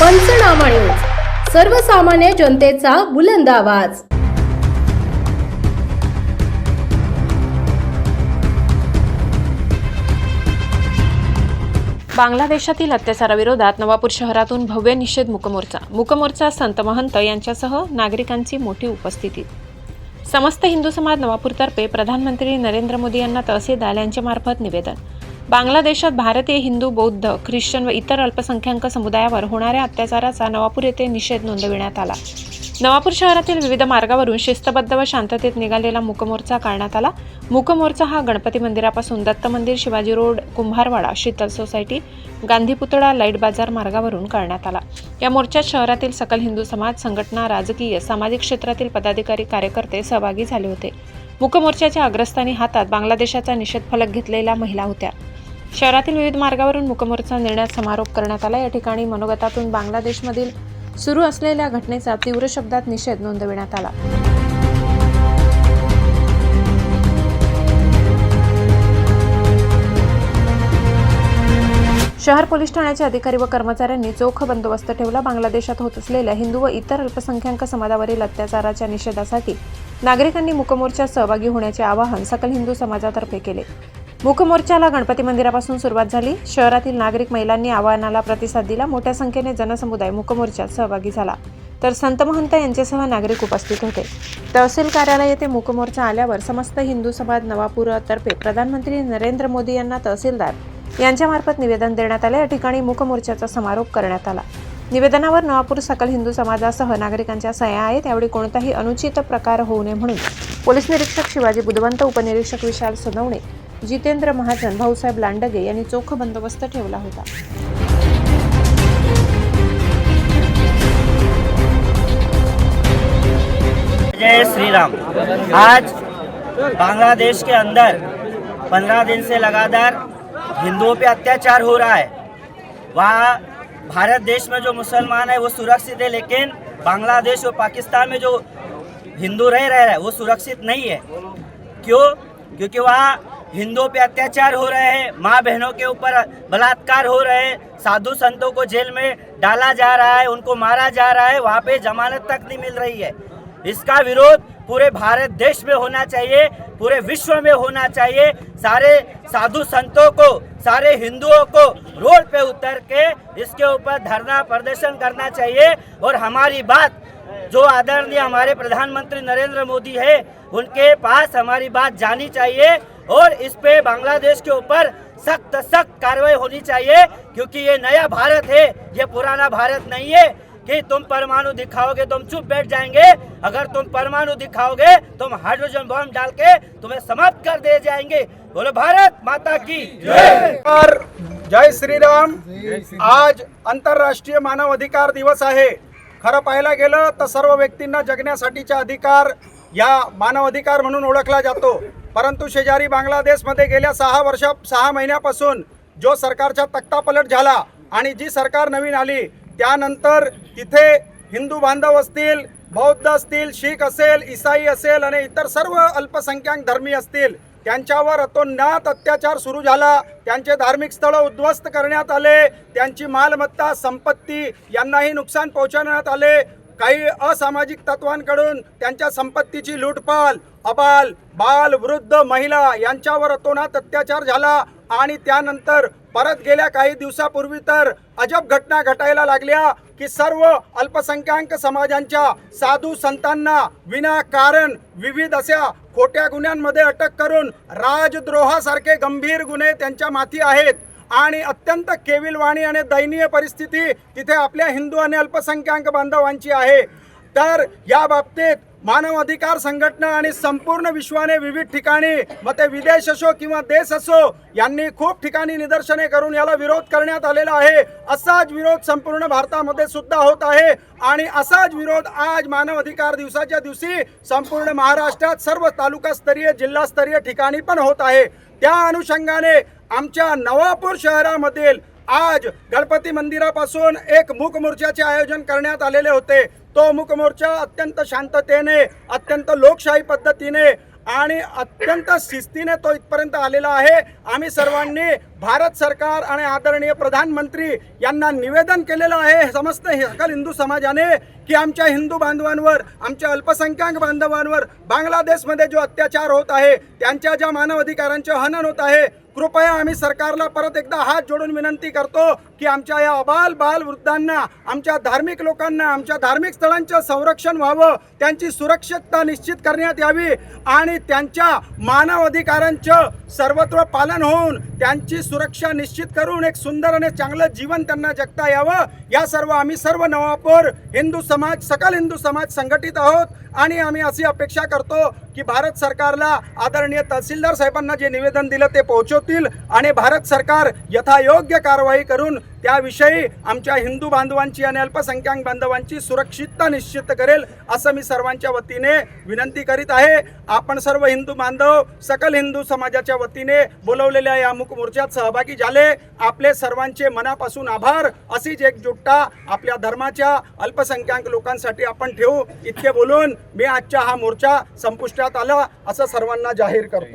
पंचनामा न्यूज. सर्वसामान्य जनतेचा बुलंद आवाज. बांगलादेशातील अत्याचाराविरोधात नवापूर शहरातून भव्य निषेध मुकमोर्चा. मुकमोर्चा संत महंत यांच्यासह नागरिकांची मोठी उपस्थिती. समस्त हिंदू समाज नवापूरतर्फे प्रधानमंत्री नरेंद्र मोदी यांना तहसीलदार यांच्यामार्फत निवेदन. बांगलादेशात भारतीय हिंदू बौद्ध ख्रिश्चन व इतर अल्पसंख्याक समुदायावर होणाऱ्या अत्याचाराचा नवापूर येथे निषेध नोंदविण्यात आला. नवापूर शहरातील विविध मार्गावरून शिस्तबद्ध व शांततेत निघालेला मुकमोर्चा काढण्यात आला. मुकमोर्चा हा गणपती मंदिरापासून दत्त मंदिर शिवाजी रोड कुंभारवाडा शीतल सोसायटी गांधी पुतळा लाइट बाजार मार्गावरून काढण्यात आला. या मोर्चात शहरातील सकल हिंदू समाज संघटना राजकीय सामाजिक क्षेत्रातील पदाधिकारी कार्यकर्ते सहभागी झाले होते. मुकमोर्चाच्या अग्रस्थानी हातात बांगलादेशाचा निषेध फलक घेतलेल्या महिला होत्या. शहरातील विविध मार्गावरून मुकमोर्चा नेण्यात समारोप करण्यात आला. या ठिकाणी मनोगतातून बांगलादेशमधील सुरू असलेल्या घटनेचा तीव्र शब्दात निषेध नोंदविण्यात आला. शहर पोलीस ठाण्याचे अधिकारी व कर्मचाऱ्यांनी चोख बंदोबस्त ठेवला. बांगलादेशात होत असलेल्या हिंदू व इतर अल्पसंख्याक समाजावरील अत्याचाराच्या निषेधासाठी नागरिकांनी मुकमोर्चात सहभागी होण्याचे आवाहन सकल हिंदू समाजातर्फे केले. मुकमोर्चाला गणपती मंदिरापासून सुरुवात झाली. शहरातील नागरिक महिलांनी आवाहनाला प्रतिसाद दिला. मोठ्या संख्येने जनसमुदाय मुकमोर्चात सहभागी झाला. तर संत महंत यांच्यासह नागरिक उपस्थित होते. तहसील कार्यालय येथे मुकमोर्चा आल्यावर समस्त हिंदू समाज नवापूरतर्फे प्रधानमंत्री नरेंद्र मोदी यांना तहसीलदार यांच्यामार्फत निवेदन देण्यात आले. या ठिकाणी मुकमोर्चाचा समारोप करण्यात आला. निवेदनावर नवापूर सकल हिंदू समाजासह नागरिकांच्या सह्या आहेत. यावेळी कोणताही अनुचित प्रकार होऊ नये म्हणून पोलीस निरीक्षक शिवाजी बुधवंत उपनिरीक्षक विशाल सोनवणे जितेंद्र महाजन भाऊसाहेब लांडगे यांनी चोख बंदोबस्त ठेवला होता. जय श्री राम आज बांग्लादेश के अंदर पंद्रह दिन से लगातार हिंदुओं पे अत्याचार हो रहा है। वहाँ भारत देश में जो मुसलमान है वो सुरक्षित है लेकिन बांग्लादेश और पाकिस्तान में जो हिंदू रह रहे हैं वो सुरक्षित नहीं है। क्यों? क्योंकि वहाँ हिंदुओं पे अत्याचार हो रहे हैं, माँ बहनों के ऊपर बलात्कार हो रहे हैं, साधु संतों को जेल में डाला जा रहा है, उनको मारा जा रहा है, वहाँ पे जमानत तक नहीं मिल रही है। इसका विरोध पूरे भारत देश में होना चाहिए, पूरे विश्व में होना चाहिए। सारे साधु संतों को, सारे हिंदुओं को रोड पे उतर के इसके ऊपर धरना प्रदर्शन करना चाहिए। और हमारी बात, जो आदरणीय हमारे प्रधानमंत्री नरेंद्र मोदी है, उनके पास हमारी बात जानी चाहिए। और इस पे बांग्लादेश के ऊपर सख्त सख्त कार्रवाई होनी चाहिए क्योंकि ये नया भारत है ये पुराना भारत नहीं है कि तुम परमाणु दिखाओगे तुम चुप बैठ जाएंगे। अगर तुम परमाणु दिखाओगे तुम हाइड्रोजन बम डाल के तुम्हें समाप्त कर दे जाएंगे। बोलो भारत माता की जय। जय श्रीराम। आज आंतरराष्ट्रीय मानव अधिकार दिवस आहे। खरं पाहायला गेलं तर सर्व व्यक्तींना जगण्यासाठीचा अधिकार या मानव अधिकार म्हणून ओळखला जातो. परंतु शेजारी बांगलादेशमध्ये गेल्या सहा वर्षा सहा महिन्यापासून जो सरकारचा तक्तापलट झाला आणि जी सरकार नवीन आली त्यानंतर तिथे हिंदू बांधव असतील बौद्ध असतील शीख असेल इसाई असेल आणि इतर सर्व अल्पसंख्याक धर्मी असतील त्यांच्यावर अतोनात अत्याचार सुरू झाला. त्यांचे धार्मिक स्थळं उद्ध्वस्त करण्यात आले. त्यांची मालमत्ता संपत्ती यांनाही नुकसान पोहोचवण्यात आले. काही असामाजिक तत्वांकडून त्यांच्या संपत्तीची लूटपाल अबाल बाल वृद्ध महिला यांच्यावर अतोनात अत्याचार झाला आणि त्यानंतर परत गेल्या काही दिवसापूर्वी तर अजब घटना घटायला लागल्या की सर्व अल्पसंख्याक समाजांच्या साधू संतांना विनाकारण विविध अशा खोट्या गुन्ह्यांमध्ये अटक करून राजद्रोहासारखे गंभीर गुन्हे त्यांच्या माथी आहेत. आणि अत्यंत केविलवाणी आणि दयनीय परिस्थिती तिथे आपल्या हिंदू आणि अल्पसंख्याक बांधवांची आहे. तर या बाबतीत मानव अधिकार संघटना आणि संपूर्ण विश्वाने विविध ठिकाणी मग ते विदेश असो किंवा देश असो यांनी खूप ठिकाणी निदर्शने करून याला विरोध करण्यात आलेला आहे. असाच विरोध संपूर्ण भारतामध्ये सुद्धा होत आहे आणि असाच विरोध आज मानव अधिकार दिवसाच्या दिवशी संपूर्ण महाराष्ट्रात सर्व तालुकास्तरीय जिल्हास्तरीय ठिकाणी पण होत आहे. त्या अनुषंगाने आमच्या नवापूर शहरामधील आज गणपती मंदिरापासून एक मूक मोर्चाचे आयोजन करण्यात आलेले होते. तो मूक मोर्चा अत्यंत शांततेने अत्यंत लोकशाही पद्धतीने आणि अत्यंत शिस्तीने तो इथपर्यंत आलेला आहे. आम्ही सर्वांनी भारत सरकार आणि आदरणीय प्रधानमंत्री यांना निवेदन केलेलं आहे समस्त सकल हिंदू समाजाने की आमच्या हिंदू बांधवांवर आमच्या अल्पसंख्याक बांधवांवर बांगलादेशमध्ये जो अत्याचार होत आहे त्यांच्या ज्या मानवाधिकारांचे हनन होत आहे कृपया आम्ही सरकारला परत एकदा हात जोडून विनंती करतो की आमच्या या अबाल बाल वृद्धांना आमच्या धार्मिक लोकांना आमच्या धार्मिक स्थळांचं संरक्षण व्हावं त्यांची सुरक्षितता निश्चित करण्यात यावी आणि त्यांच्या मानव अधिकारांचं सर्वत्र पालन होऊन त्यांची सुरक्षा निश्चित करून एक सुंदर आणि चांगलं जीवन त्यांना जगता यावं. या सर्व आम्ही सर्व नवापूर हिंदू समाज सकल हिंदू समाज संघटित आहोत आणि आम्ही अशी अपेक्षा करतो की भारत सरकारला आदरणीय तहसीलदार साहेबांना जे निवेदन दिलं ते पोहोचवतील आणि भारत सरकार यथायोग्य कारवाई करून त्याविषयी आमच्या हिंदू बांधवांची आणि अल्पसंख्याक बांधवांची सुरक्षितता निश्चित करेल असं मी सर्वांच्या वतीने विनंती करीत आहे. आपण सर्व हिंदू बांधव सकल हिंदू समाजाच्या वतीने बोलवलेल्या या मुख मोर्चात सहभागी झाले. आपले सर्वांचे मनापासून आभार. अशीच एकजुटता आपल्या धर्माच्या अल्पसंख्याक लोकांसाठी आपण ठेवू. इतके बोलून मी आजच्या हा मोर्चा संपुष्टात आला असं सर्वांना जाहीर करतो.